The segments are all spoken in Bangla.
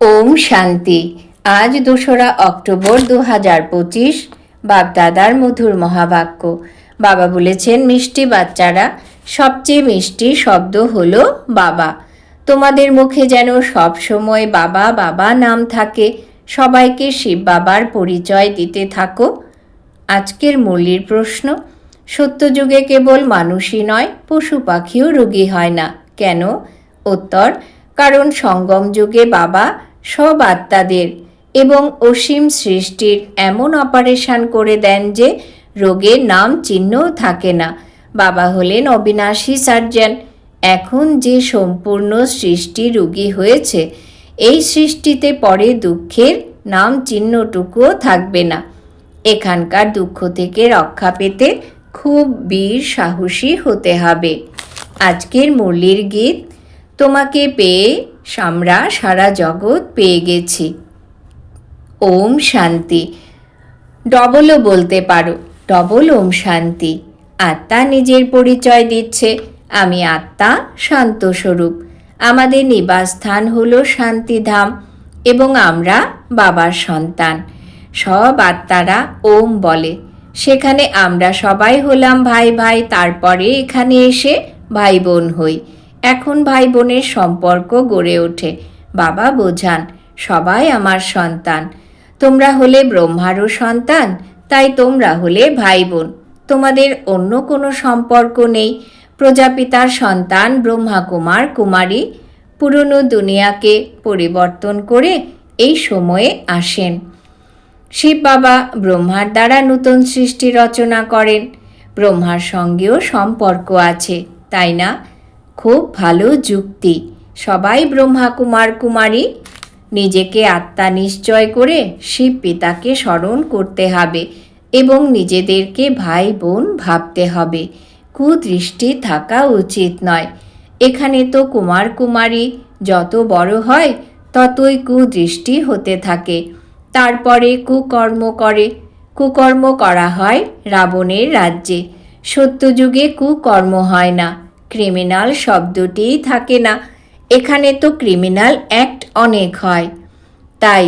ওম শান্তি। আজ দোসরা অক্টোবর দু হাজার পঁচিশ বাগদাদার মধুর মহাবাক্য। বাবা বলেছেন, মিষ্টি বাচ্চারা, সবচেয়ে মিষ্টি শব্দ হলো বাবা। তোমাদের মুখে যেন সব সময় বাবা বাবা নাম থাকে। সবাইকে শিব বাবার পরিচয় দিতে থাকো। আজকের মুরলির প্রশ্ন, সত্যযুগে কেবল মানুষই নয়, পশু পাখিও রোগী হয় না। কেন? উত্তর কারণ সঙ্গম যুগে বাবা সব আত্মাদের এবং অসীম সৃষ্টির এমন অপারেশন করে দেন যে রোগের নাম চিহ্নও থাকে না। বাবা হলেন অবিনাশী সার্জন। এখন যে সম্পূর্ণ সৃষ্টি রোগী হয়েছে, এই সৃষ্টিতে পরে দুঃখের নাম চিহ্নটুকুও থাকবে না। এখানকার দুঃখ থেকে রক্ষা পেতে খুব বীর সাহসী হতে হবে। আজকের মুরলির গীত তোমাকে পেয়ে আমরা সারা জগৎ পেয়ে গেছি। ওম শান্তি। ডবলও বলতে পারো, ডবল ওম শান্তি। আত্মা নিজের পরিচয় দিচ্ছে, আমি আত্মা শান্ত স্বরূপ। আমাদের নিবাসস্থান হল শান্তিধাম এবং আমরা বাবার সন্তান। সব আত্মারা ওম বলে। সেখানে আমরা সবাই হলাম ভাই ভাই, তারপরে এখানে এসে ভাই বোন হই। এখন ভাই বোনের সম্পর্ক গড়ে ওঠে। বাবা বোঝান, সবাই আমার সন্তান। তোমরা হলে ব্রহ্মারও সন্তান, তাই তোমরা হলে ভাই বোন তোমাদের অন্য কোনো সম্পর্ক নেই। প্রজাপিতার সন্তান ব্রহ্মা কুমার কুমারী। পুরনো দুনিয়াকে পরিবর্তন করে এই সময়ে আসেন। শিব বাবা ব্রহ্মার দ্বারা নতুন সৃষ্টি রচনা করেন। ব্রহ্মার সঙ্গেও সম্পর্ক আছে, তাই না? খুব ভালো যুক্তি। সবাই ব্রহ্মা কুমার কুমারী নিজেকে আত্মা নিশ্চয় করে শিব পিতাকে স্মরণ করতে হবে এবং নিজেদেরকে ভাই বোন ভাবতে হবে। কুদৃষ্টি থাকা উচিত নয়। এখানে তো কুমার কুমারী যত বড় হয়, ততই কুদৃষ্টি হতে থাকে। তারপরে কুকর্ম করে। কুকর্ম করা হয় রাবণের রাজ্যে। সত্যযুগে কুকর্ম হয় না। ক্রিমিনাল শব্দটিই থাকে না। এখানে তো ক্রিমিনাল অ্যাক্ট অনেক হয়। তাই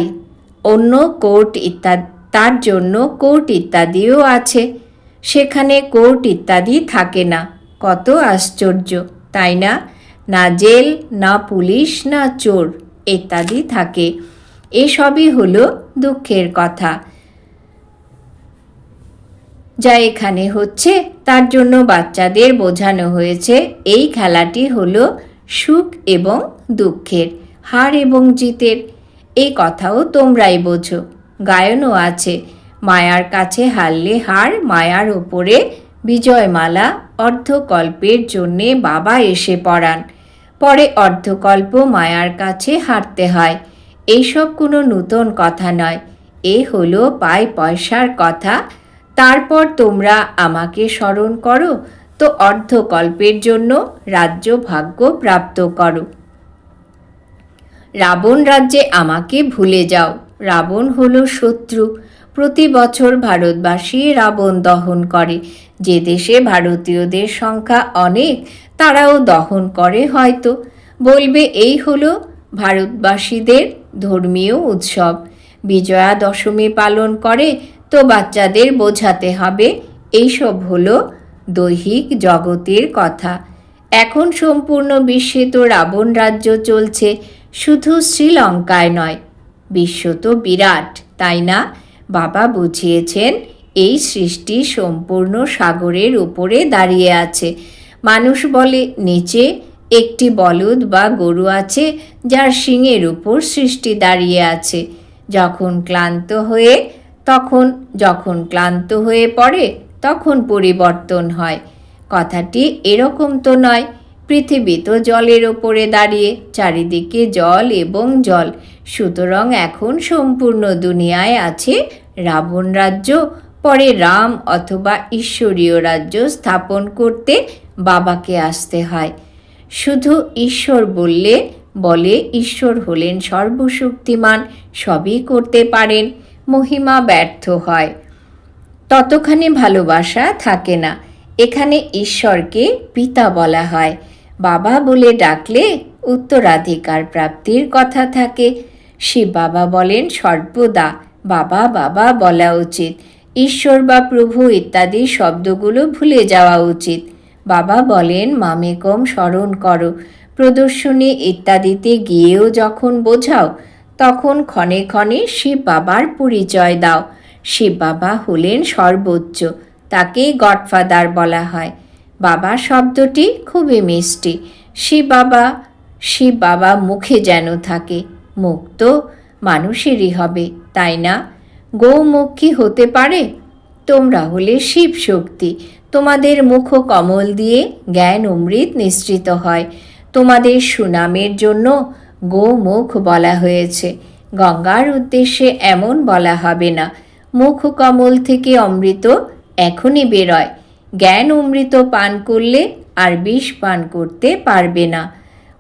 অন্য কোর্ট ইত্যাদি, তার জন্য কোর্ট ইত্যাদিও আছে। সেখানে কোর্ট ইত্যাদি থাকে না। কত আশ্চর্য, তাই না? না জেল, না পুলিশ, না চোর ইত্যাদি থাকে। এসবই হলো দুঃখের কথা। যা এখানে হচ্ছে, তার জন্য বাচ্চাদের বোঝানো হয়েছে। এই খেলাটি হলো সুখ এবং দুঃখের, হার এবং জিতের। এই কথাও তোমরাই বোঝো। গায়নও আছে, মায়ার কাছে হারলে হার, মায়ার ওপরে বিজয়মালা, অর্ধকল্পের জন্যে বাবা এসে পড়ান। পরে অর্ধকল্প মায়ার কাছে হারতে হয়। এইসব কোনো নূতন কথা নয়। এ হলো পাই পয়সার কথা। তারপর তোমরা আমাকে স্মরণ করো, তো অর্ধকল্পের জন্য রাজ্য ভাগ্য প্রাপ্ত করো। রাবণ রাজ্যে আমাকে ভুলে যাও। রাবণ হলো শত্রু। প্রতি বছর ভারতবাসী রাবণ দহন করে। যে দেশে ভারতীয়দের সংখ্যা অনেক, তারাও দহন করে হয়তো। বলবে, এই হলো ভারতবাসীদের ধর্মীয় উৎসব। বিজয়া দশমী পালন করে তো বাচ্চাদের বোঝাতে হবে। এইসব হলো দৈহিক জগতের কথা। এখন সম্পূর্ণ বিশ্বে তো রাবণ রাজ্য চলছে, শুধু শ্রীলঙ্কায় নয়, বিশ্ব তো বিরাট, তাই না? বাবা বুঝিয়েছেন, এই সৃষ্টি সম্পূর্ণ সাগরের উপরে দাঁড়িয়ে আছে। মানুষ বলে, নিচে একটি বলদ বা গরু আছে, যার শিঙের উপর সৃষ্টি দাঁড়িয়ে আছে। যখন ক্লান্ত হয়ে তখন যখন ক্লান্ত হয়ে পড়ে, তখন পরিবর্তন হয়। কথাটি এরকম তো নয়, পৃথিবী তো জলের ওপরে দাঁড়িয়ে, চারিদিকে জল এবং জল। সুতরাং এখন সম্পূর্ণ দুনিয়ায় আছে রাবণ রাজ্য, পরে রাম অথবা ঈশ্বরীয় রাজ্য স্থাপন করতে বাবাকে আসতে হয়। শুধু ঈশ্বর বললে বলে, ঈশ্বর হলেন সর্বশক্তিমান, সবই করতে পারেন। মহিমা ব্যর্থ হয়। ততখানি ভালোবাসা থাকে না। এখানে ঈশ্বরকে পিতা বলা হয়। বাবা বলে ডাকলে উত্তরাধিকার প্রাপ্তির কথা থাকে। শিব বাবা বলেন, সর্বদা বাবা বাবা বলা উচিত। ঈশ্বর বা প্রভু ইত্যাদি শব্দগুলো ভুলে যাওয়া উচিত। বাবা বলেন, মামেকম স্মরণ করো। প্রদর্শনী ইত্যাদিতে গিয়েও যখন বোঝাও তখন ক্ষণে ক্ষণে শিব বাবার পরিচয় দাও। শিব বাবা হলেন সর্বোচ্চ তাকেই গডফাদার বলা হয়। বাবা শব্দটি খুবই মিষ্টি। শিব বাবা শিব বাবা মুখে যেন থাকে মুখ তো মানুষেরই হবে, তাই না? গৌমুখ কি হতে পারে? তোমরা হলে শিব শক্তি তোমাদের মুখ কমল দিয়ে জ্ঞান অমৃত নিশ্চিত হয়। তোমাদের সুনামের জন্য গোমুখ বলা হয়েছে। গঙ্গার উদ্দেশ্যে এমন বলা হবে না। মুখ কমল থেকে অমৃত এখনই বেরোয়। জ্ঞান অমৃত পান করলে আর বিষ পান করতে পারবে না।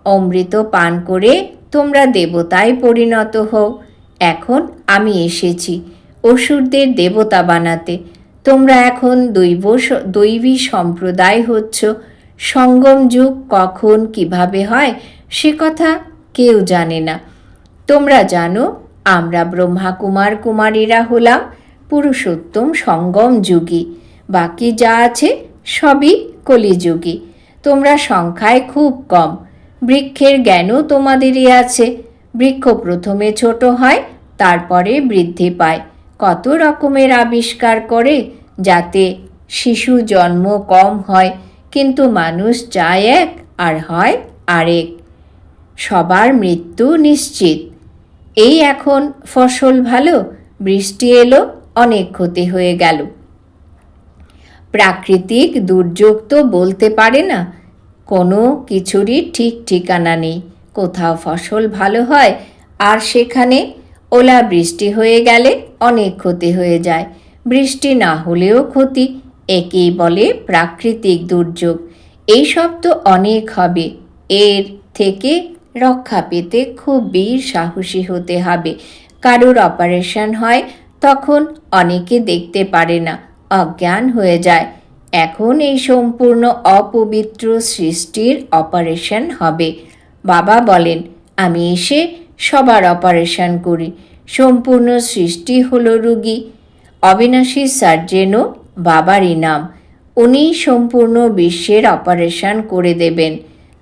অমৃত পান করে তোমরা দেবতায় পরিণত হও। এখন আমি এসেছি অসুরদের দেবতা বানাতে। তোমরা এখন দৈব দৈবী সম্প্রদায় হচ্ছ। সঙ্গম যুগ কখন কীভাবে হয় সে কথা কেউ জানে না। তোমরা জানো, আমরা ব্রহ্মা কুমার কুমারীরা হলাম পুরুষোত্তম সঙ্গম যুগী। বাকি যা আছে সবই কলিযুগী। তোমরা সংখ্যায় খুব কম। বৃক্ষের জ্ঞানও তোমাদেরই আছে। বৃক্ষ প্রথমে ছোট হয়, তারপরে বৃদ্ধি পায়। কত রকমের আবিষ্কার করে যাতে শিশু জন্ম কম হয়, কিন্তু মানুষ চায় এক আর হয় আরেক। সবার মৃত্যু নিশ্চিত। এই এখন ফসল ভালো, বৃষ্টি এলো, অনেক ক্ষতি হয়ে গেল। প্রাকৃতিক দুর্যোগ তো বলতে পারে না, কোনো কিছুরই ঠিক ঠিকানা নেই। কোথাও ফসল ভালো হয়, আর সেখানে ওলা বৃষ্টি হয়ে গেলে অনেক ক্ষতি হয়ে যায়। বৃষ্টি না হলেও ক্ষতি, একেই বলে প্রাকৃতিক দুর্যোগ। এইসব তো অনেক হবে, এর থেকে রক্ষা পেতে খুব বীর সাহসী হতে হবে। কারোর অপারেশন হয়, তখন অনেকে দেখতে পারে না, অজ্ঞান হয়ে যায়। এখন এই সম্পূর্ণ অপবিত্র সৃষ্টির অপারেশন হবে। বাবা বলেন, আমি এসে সবার অপারেশন করি। সম্পূর্ণ সৃষ্টি হলো রুগী। অবিনাশী সার্জেনও বাবারই নাম। উনি সম্পূর্ণ বিশ্বের অপারেশন করে দেবেন,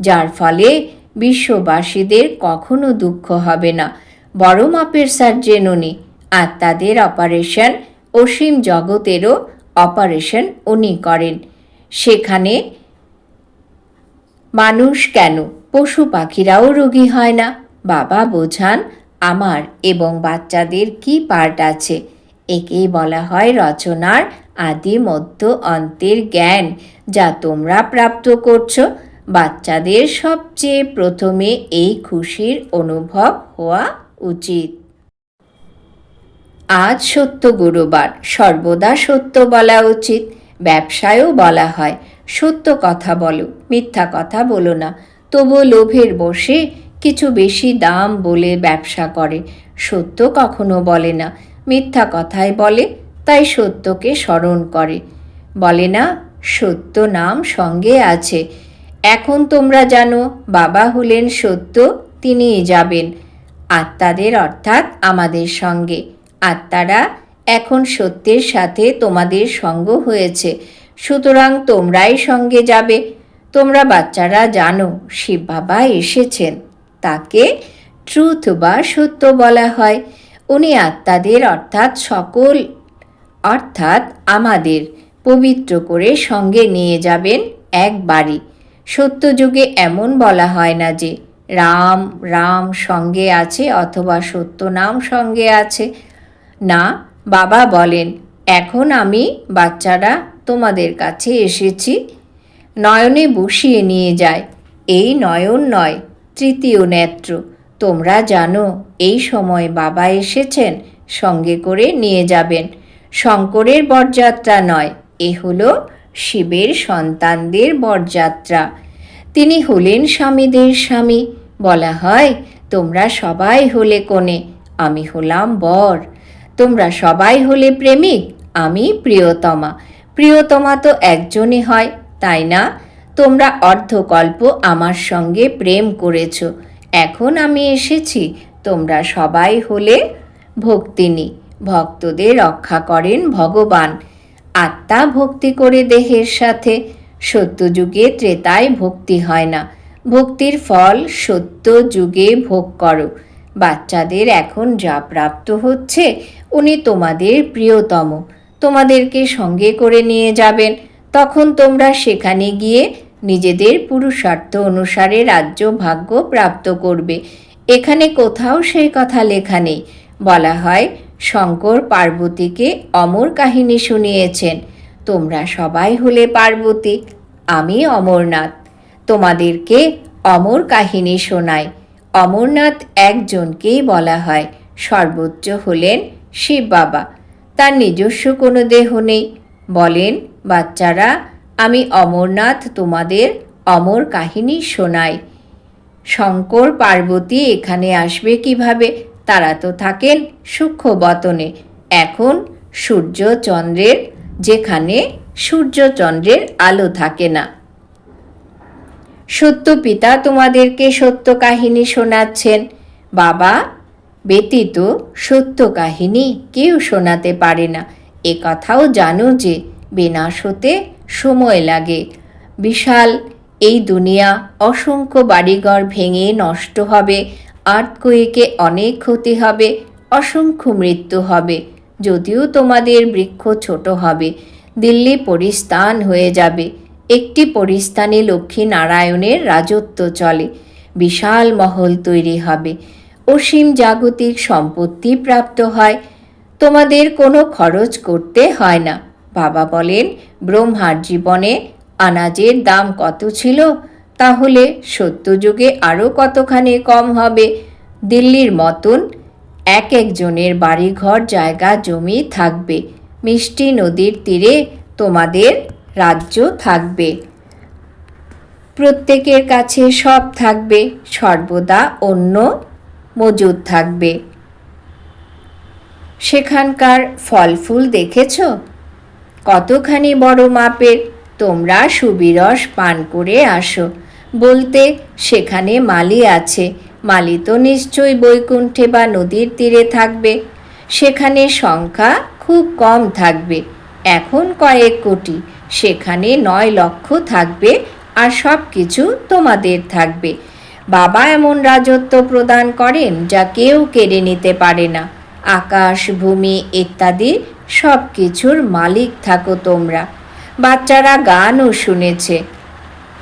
যার ফলে বিশ্ববাসীদের কখনো দুঃখ হবে না। বড় মাপের সার্জেন উনি। আর তাদের অপারেশন অসীম জগতেরও অপারেশন উনি করেন। সেখানে মানুষ কেন? পশু পাখিরাও রোগী হয় না। বাবা বোঝান, আমার এবং বাচ্চাদের কি পার্ট আছে? একেই বলা হয় রচনার আদি মধ্য অন্তের জ্ঞান, যা তোমরা প্রাপ্ত করছ। বাচ্চাদের সবচেয়ে প্রথমে এই খুশির অনুভব হওয়া উচিত। আজ সত্য গুরুবার, সর্বদা সত্য বলা উচিত, ব্যবসায়ও বলা হয়, সত্য কথা বলো, মিথ্যা কথা বলো না তবু লোভের বসে কিছু বেশি দাম বলে ব্যবসা করে, সত্য কখনো বলে না, মিথ্যা কথাই বলে, তাই সত্যকে স্মরণ করে। বলে না, সত্য নাম সঙ্গে আছে এখন তোমরা জানো, বাবা হলেন সত্য, তিনিই যাবেন। আত্মাদের অর্থাৎ আমাদের সঙ্গে। আত্মারা এখন সত্যের সাথে তোমাদের সঙ্গ হয়েছে। সুতরাং তোমরাই সঙ্গে যাবে। তোমরা বাচ্চারা জানো, শিব বাবা এসেছেন। তাকে ট্রুথ বা সত্য বলা হয়। উনি আত্মাদের অর্থাৎ সকল, অর্থাৎ আমাদের পবিত্র করে সঙ্গে নিয়ে যাবেন একবারই। সত্যযুগে এমন বলা হয় না যে রাম রাম সঙ্গে আছে অথবা সত্য নাম সঙ্গে আছে। না, বাবা বলেন, এখন আমি, বাচ্চারা, তোমাদের কাছে এসেছি। নয়নে বসিয়ে নিয়ে যায়। এই নয়ন নয়, তৃতীয় নেত্র। তোমরা জানো, এই সময় বাবা এসেছেন, সঙ্গে করে নিয়ে যাবেন। শঙ্করের বরযাত্রা নয়, এ হলো শিবের সন্তানদের বরযাত্রা। তিনি হলেন স্বামীদের স্বামী। বলা হয়, তোমরা সবাই হলে কোণে আমি হলাম বর। তোমরা সবাই হলে প্রেমিক, আমি প্রিয়তমা। প্রিয়তমা তো একজনই হয়, তাই না? তোমরা অর্ধকল্প আমার সঙ্গে প্রেম করেছ। এখন আমি এসেছি, তোমরা সবাই হলে ভক্তিনী। ভক্তদের রক্ষা করেন ভগবান। আত্মা ভক্তি করে দেহের সাথে। সত্যযুগে ত্রেতায় ভক্তি হয় না। ভক্তির ফল সত্য যুগে ভোগ করো। বাচ্চাদের এখন যা প্রাপ্ত হচ্ছে, উনি তোমাদের প্রিয়তম। তোমাদেরকে সঙ্গে করে নিয়ে যাবেন। তখন তোমরা সেখানে গিয়ে নিজেদের পুরুষার্থ অনুসারে রাজ্য ভাগ্য প্রাপ্ত করবে। এখানে কোথাও সেই কথা লেখা নেই। বলা হয় শঙ্কর পার্বতীকে অমর কাহিনী শুনিয়েছেন। তোমরা সবাই হলে পার্বতী, আমি অমরনাথ। তোমাদেরকে অমর কাহিনী শোনাই। অমরনাথ একজনকেই বলা হয়। সর্বোচ্চ হলেন শিব বাবা। তার নিজস্ব কোনো দেহ নেই। বলেন, বাচ্চারা, আমি অমরনাথ তোমাদের অমর কাহিনী শোনাই। শঙ্কর পার্বতী এখানে আসবে কীভাবে? তারা তো থাকেন সূক্ষ্ম বতনে। এখন সূর্য চন্দ্রের, যেখানে সূর্য চন্দ্রের আলো থাকে না। সত্য পিতা তোমাদেরকে সত্য কাহিনী শোনাচ্ছেন। বাবা ব্যতীত সত্য কাহিনী কেউ শোনাতে পারে না। এ কথাও জানো যে বিনাশ হতে সময় লাগে। বিশাল, এই দুনিয়া অসংখ্য বাড়িঘর ভেঙে নষ্ট হবে। আর্থকুয়েকে অনেক ক্ষতি হবে, অসংখ্য মৃত্যু হবে, যদিও তোমাদের বৃক্ষ ছোট হবে, দিল্লি পরিস্থান হয়ে যাবে। একটি পরিস্থানে লক্ষ্মী নারায়ণের রাজত্ব চলে, বিশাল মহল তৈরি হবে। অসীম জাগতিক সম্পত্তি প্রাপ্ত হয়, তোমাদের কোনো খরচ করতে হয় না। বাবা বলেন, ব্রহ্মার জীবনে আনাজের দাম কত ছিল? তাহলে সত্যযুগে আরও কতখানি কম হবে? দিল্লির মতন এক একজনের বাড়িঘর, জায়গা, জমি থাকবে। মিষ্টি নদীর তীরে তোমাদের রাজ্য থাকবে। প্রত্যেকের কাছে সব থাকবে, সর্বদা অন্য মজুদ থাকবে। সেখানকার ফল ফুল দেখেছ? কতখানি বড় মাপের? তোমরা সুবিরস পান করে আসো। বলতে, সেখানে মালি আছে। মালি তো নিশ্চয়ই বৈকুণ্ঠে বা নদীর তীরে থাকবে। সেখানে সংখ্যা খুব কম থাকবে। এখন কয়েক কোটি। সেখানে নয় লক্ষ থাকবে আর সব কিছু তোমাদের থাকবে। বাবা এমন রাজত্ব প্রদান করেন যা কেউ কেড়ে নিতে পারে না। আকাশ, ভূমি ইত্যাদি সব কিছুর মালিক থাকো তোমরা। বাচ্চারা গানও শুনেছে।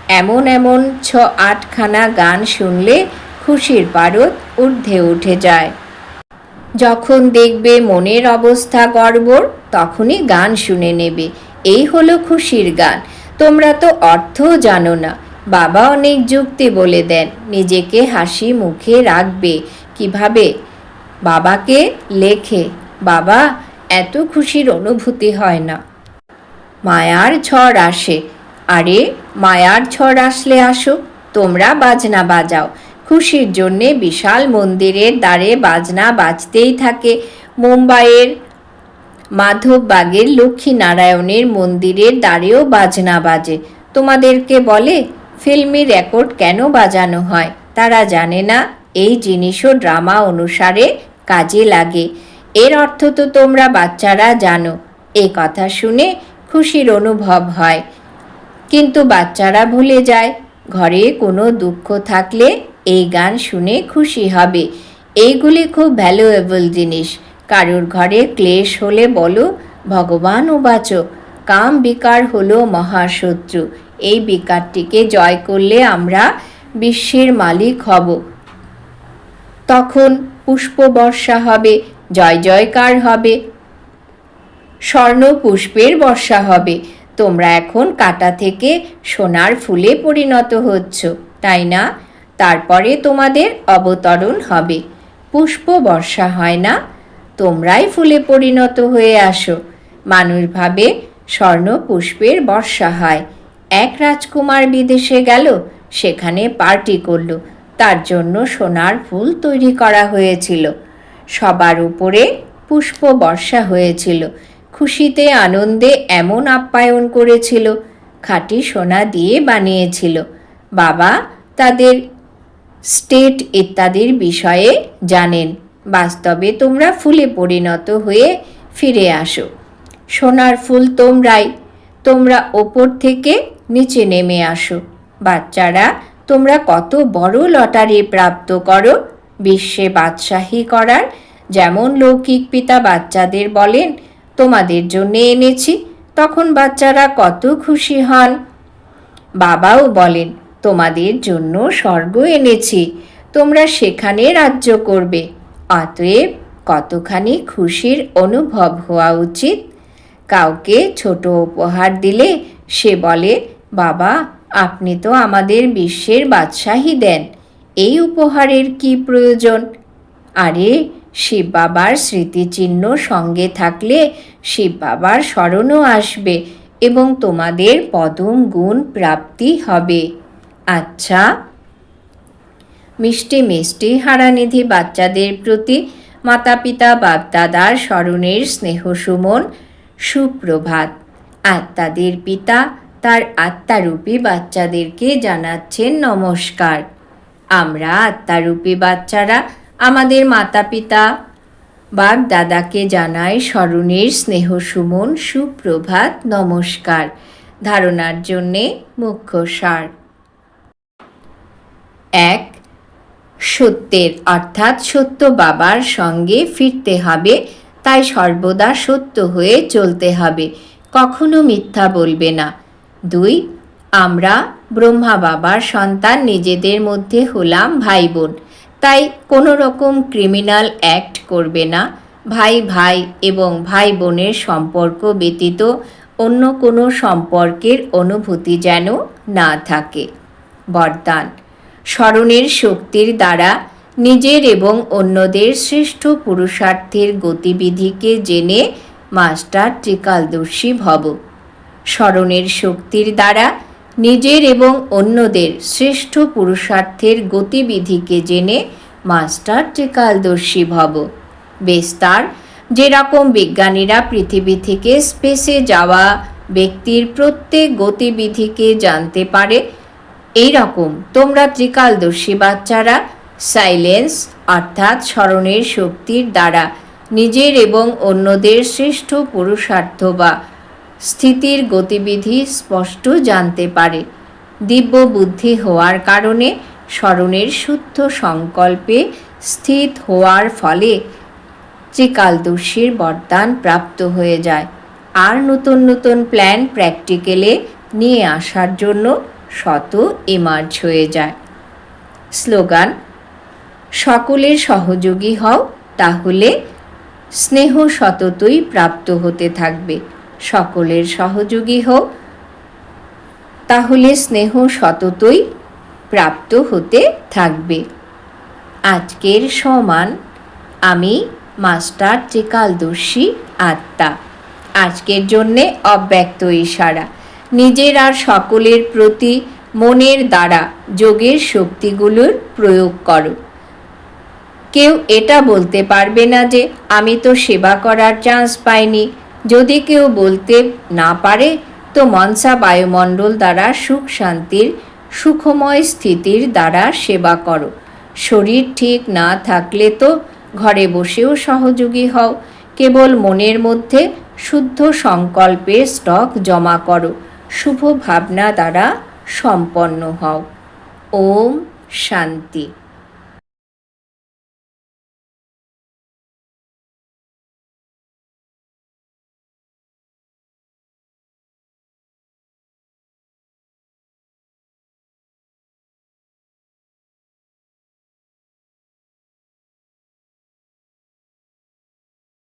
এমন এমন ছ আটখানা গান শুনলে খুশির পারদ ঊর্ধ্বে উঠে যায়। যখন দেখবে মনের অবস্থা গড়বড়, তখনই গান শুনে নেবে। এই হলো খুশির গান। তোমরা তো অর্থও জানো না। বাবা অনেক যুক্তি বলে দেন, নিজেকে হাসি মুখে রাখবে কীভাবে? বাবাকে লেখে, বাবা, এত খুশির অনুভূতি হয় না। মায়ার ঝড় আসে আরে, মায়ার ঝড় আসলে আসো, তোমরা বাজনা বাজাও। খুশির জন্যে বিশাল মন্দিরের দ্বারে বাজনা বাজতেই থাকে। মুম্বাইয়ের মাধববাগের লক্ষ্মীনারায়ণের মন্দিরের দ্বারেও বাজনা বাজে। তোমাদেরকে বলে, ফিল্মি রেকর্ড কেন বাজানো হয়? তারা জানে না, এই জিনিসও ড্রামা অনুসারে কাজে লাগে। এর অর্থ তো তোমরা বাচ্চারা জানো। এ কথা শুনে খুশির অনুভব হয়। কিন্তু বাচ্চারা ভুলে যায়। ঘরে কোনো দুঃখ থাকলে এই গান শুনে খুশি হবে। এইগুলি খুব ভ্যালুয়েবল জিনিস। কারোর ঘরে ক্লেশ হলে বলো ভগবান ও বাঁচো। কাম বিকার হলো মহাশত্রু। এই বিকারটিকে জয় করলে আমরা বিশ্বের মালিক হব। তখন পুষ্প বর্ষা হবে, জয় জয়কার হবে। স্বর্ণ পুষ্পের বর্ষা হবে। তোমরা এখন কাটা থেকে সোনার ফুলে পরিণত হচ্ছ, তাই না? তারপরে তোমাদের অবতরণ হবে। পুষ্প বর্ষা হয় না? তোমরাই ফুলে পরিণত হয়ে আসো। মানুষ ভাবে স্বর্ণ পুষ্পের বর্ষা হয়। এক রাজকুমার বিদেশে গেল, সেখানে পার্টি করল। তার জন্য সোনার ফুল তৈরি করা হয়েছিল। সবার উপরে পুষ্প বর্ষা হয়েছিল। খুশিতে, আনন্দে এমন আপ্যায়ন করেছিল, খাঁটি সোনা দিয়ে বানিয়েছিল। বাবা তাদের স্টেট ইত্যাদির বিষয়ে জানেন। বাস্তবে তোমরা ফুলে পরিণত হয়ে ফিরে আসো। সোনার ফুল তোমরাই, তোমরা ওপর থেকে নিচে নেমে আসো। বাচ্চারা, তোমরা কত বড় লটারি প্রাপ্ত করো, বিশ্বে বাদশাহী করার, যেমন লৌকিক পিতা বাচ্চাদের বলেন তোমাদের জন্য এনেছি। তখন বাচ্চারা কত খুশি হন। বাবাও বলেন, তোমাদের জন্য স্বর্গ এনেছি, তোমরা সেখানে রাজ্য করবে। অতএব কতখানি খুশির অনুভব হওয়া উচিত? কাউকে ছোট উপহার দিলে সে বলে, বাবা, আপনি তো আমাদের বিশ্বের বাদশাহী দেন, এই উপহারের কি প্রয়োজন আরে শিব বাবার স্মৃতিচিহ্ন সঙ্গে থাকলে শিব বাবার স্মরণও আসবে এবং তোমাদের পদম গুণ প্রাপ্তি হবে। আচ্ছা। মিষ্টি মিষ্টি হারানিধি বাচ্চাদের প্রতি মাতা পিতা বাপদাদার স্মরণের স্নেহ সুমন, সুপ্রভাত। আত্মাদের পিতা, তার আত্মারূপী বাচ্চাদেরকে জানাচ্ছেন নমস্কার। আমরা আত্মারূপী বাচ্চারা আমাদের মাতা পিতা বাপ দাদাকে জানাই স্মরণের স্নেহ সুমন, সুপ্রভাত, নমস্কার। ধারণার জন্যে মুখ্য সার। এক, সত্যের, অর্থাৎ সত্য বাবার সঙ্গে ফিরতে হবে, তাই সর্বদা সত্য হয়ে চলতে হবে, কখনো মিথ্যা বলবে না। দুই, আমরা ব্রহ্মা বাবার সন্তান নিজেদের মধ্যে হলাম ভাই বোন তাই কোনো রকম ক্রিমিনাল অ্যাক্ট করবে না। ভাই ভাই এবং ভাই বোনের সম্পর্ক ব্যতীত অন্য কোনো সম্পর্কের অনুভূতি যেন না থাকে। বরদান। স্মরণের শক্তির দ্বারা নিজের এবং অন্যদের শ্রেষ্ঠ পুরুষার্থের গতিবিধিকে জেনে মাস্টার ত্রিকালদর্শী ভব। স্মরণের শক্তির দ্বারা নিজের এবং অন্যদের শ্রেষ্ঠ পুরুষার্থের গতিবিধিকে জেনে মাস্টার ত্রিকালদর্শী ভব। বেস্তার, যেরকম বিজ্ঞানীরা পৃথিবী থেকে স্পেসে যাওয়া ব্যক্তির প্রত্যেক গতিবিধিকে জানতে পারে এই রকম তোমরা ত্রিকালদর্শী বাচ্চারা সাইলেন্স, অর্থাৎ স্মরণের শক্তির দ্বারা নিজের এবং অন্যদের শ্রেষ্ঠ পুরুষার্থ বা স্থিতির গতিবিধি স্পষ্ট জানতে পারে। দিব্য বুদ্ধি হওয়ার কারণে স্মরণের শুদ্ধ সংকল্পে স্থিত হওয়ার ফলে ত্রিকালদর্শীর বরদান প্রাপ্ত হয়ে যায়। আর নতুন নতুন প্ল্যান প্র্যাকটিক্যালে নিয়ে আসার জন্য শত এমার্জ হয়ে যায়। স্লোগান, সকলের সহযোগী হও, তাহলে স্নেহ সততই প্রাপ্ত হতে থাকবে। সকলের সহযোগী হোক তাহলে স্নেহ সততই প্রাপ্ত হতে থাকবে। আজকের সমান আমি মাস্টার ত্রিকালদর্শী আত্মা। আজকের জন্যে অব্যক্ত ইশারা। নিজের আর সকলের প্রতি মনের দ্বারা যোগের শক্তিগুলোর প্রয়োগ করো। কেউ এটা বলতে পারবে না যে, আমি তো সেবা করার চান্স পাইনি। যদি কেউ বলতে না পারে, তো মনসা বায়ুমণ্ডল দ্বারা সুখ শান্তির সুখময় স্থিতির দ্বারা সেবা করো। শরীর ঠিক না থাকলে তো ঘরে বসেও সহযোগী হও। কেবল মনের মধ্যে শুদ্ধ সংকল্পে স্টক জমা করো। শুভ ভাবনা দ্বারা সম্পন্ন হও। ওম শান্তি।